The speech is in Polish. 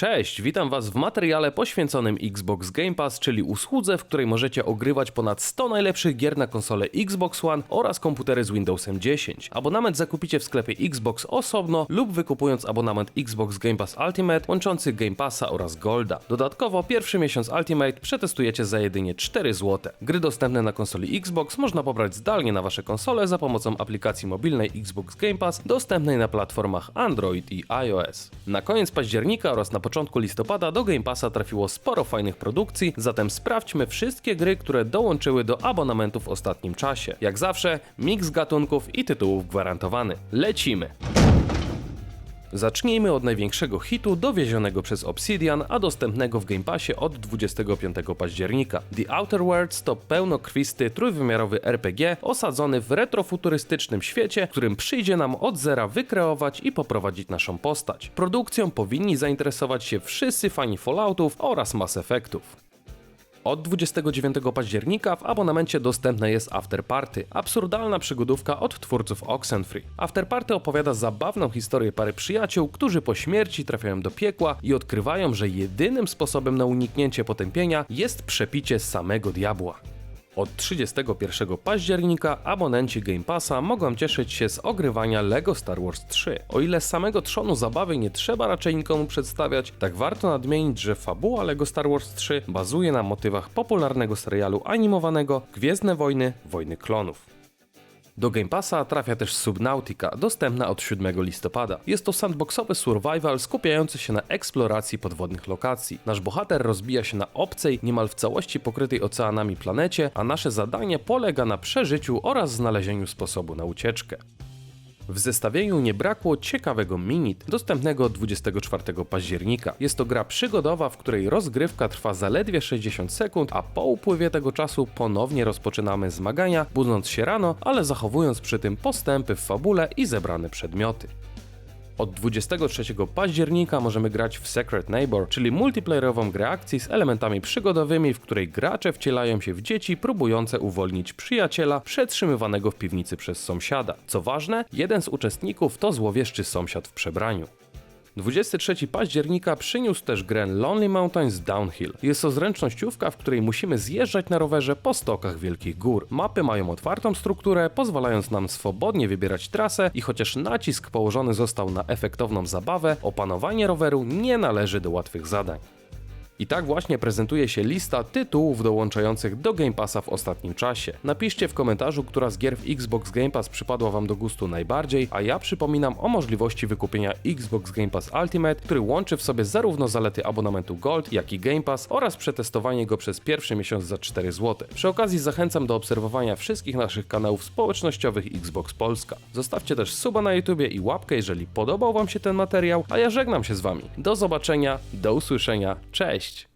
Cześć, witam Was w materiale poświęconym Xbox Game Pass, czyli usłudze, w której możecie ogrywać ponad 100 najlepszych gier na konsole Xbox One oraz komputery z Windowsem 10. Abonament zakupicie w sklepie Xbox osobno lub wykupując abonament Xbox Game Pass Ultimate łączący Game Passa oraz Golda. Dodatkowo pierwszy miesiąc Ultimate przetestujecie za jedynie 4 zł. Gry dostępne na konsoli Xbox można pobrać zdalnie na Wasze konsole za pomocą aplikacji mobilnej Xbox Game Pass dostępnej na platformach Android i iOS. Na koniec października oraz na początku listopada do Game Passa trafiło sporo fajnych produkcji, zatem sprawdźmy wszystkie gry, które dołączyły do abonamentu w ostatnim czasie. Jak zawsze, miks gatunków i tytułów gwarantowany. Lecimy! Zacznijmy od największego hitu dowiezionego przez Obsidian, a dostępnego w Game Passie od 25 października. The Outer Worlds to pełnokrwisty, trójwymiarowy RPG osadzony w retrofuturystycznym świecie, w którym przyjdzie nam od zera wykreować i poprowadzić naszą postać. Produkcją powinni zainteresować się wszyscy fani Falloutów oraz Mass Effectów. Od 29 października w abonamencie dostępne jest Afterparty, absurdalna przygodówka od twórców Oxenfree. Afterparty opowiada zabawną historię pary przyjaciół, którzy po śmierci trafiają do piekła i odkrywają, że jedynym sposobem na uniknięcie potępienia jest przepicie samego diabła. Od 31 października abonenci Game Passa mogą cieszyć się z ogrywania LEGO Star Wars 3. O ile samego trzonu zabawy nie trzeba raczej nikomu przedstawiać, tak warto nadmienić, że fabuła LEGO Star Wars 3 bazuje na motywach popularnego serialu animowanego Gwiezdne Wojny Wojny Klonów. Do Game Passa trafia też Subnautica, dostępna od 7 listopada. Jest to sandboxowy survival skupiający się na eksploracji podwodnych lokacji. Nasz bohater rozbija się na obcej, niemal w całości pokrytej oceanami planecie, a nasze zadanie polega na przeżyciu oraz znalezieniu sposobu na ucieczkę. W zestawieniu nie brakło ciekawego Minit, dostępnego 24 października. Jest to gra przygodowa, w której rozgrywka trwa zaledwie 60 sekund, a po upływie tego czasu ponownie rozpoczynamy zmagania, budząc się rano, ale zachowując przy tym postępy w fabule i zebrane przedmioty. Od 23 października możemy grać w Secret Neighbor, czyli multiplayerową grę akcji z elementami przygodowymi, w której gracze wcielają się w dzieci próbujące uwolnić przyjaciela przetrzymywanego w piwnicy przez sąsiada. Co ważne, jeden z uczestników to złowieszczy sąsiad w przebraniu. 23 października przyniósł też grę Lonely Mountains Downhill. Jest to zręcznościówka, w której musimy zjeżdżać na rowerze po stokach wielkich gór. Mapy mają otwartą strukturę, pozwalając nam swobodnie wybierać trasę i chociaż nacisk położony został na efektowną zabawę, opanowanie roweru nie należy do łatwych zadań. I tak właśnie prezentuje się lista tytułów dołączających do Game Passa w ostatnim czasie. Napiszcie w komentarzu, która z gier w Xbox Game Pass przypadła Wam do gustu najbardziej, a ja przypominam o możliwości wykupienia Xbox Game Pass Ultimate, który łączy w sobie zarówno zalety abonamentu Gold, jak i Game Pass oraz przetestowanie go przez pierwszy miesiąc za 4 zł. Przy okazji zachęcam do obserwowania wszystkich naszych kanałów społecznościowych Xbox Polska. Zostawcie też suba na YouTubie i łapkę, jeżeli podobał Wam się ten materiał, a ja żegnam się z Wami. Do zobaczenia, do usłyszenia, cześć!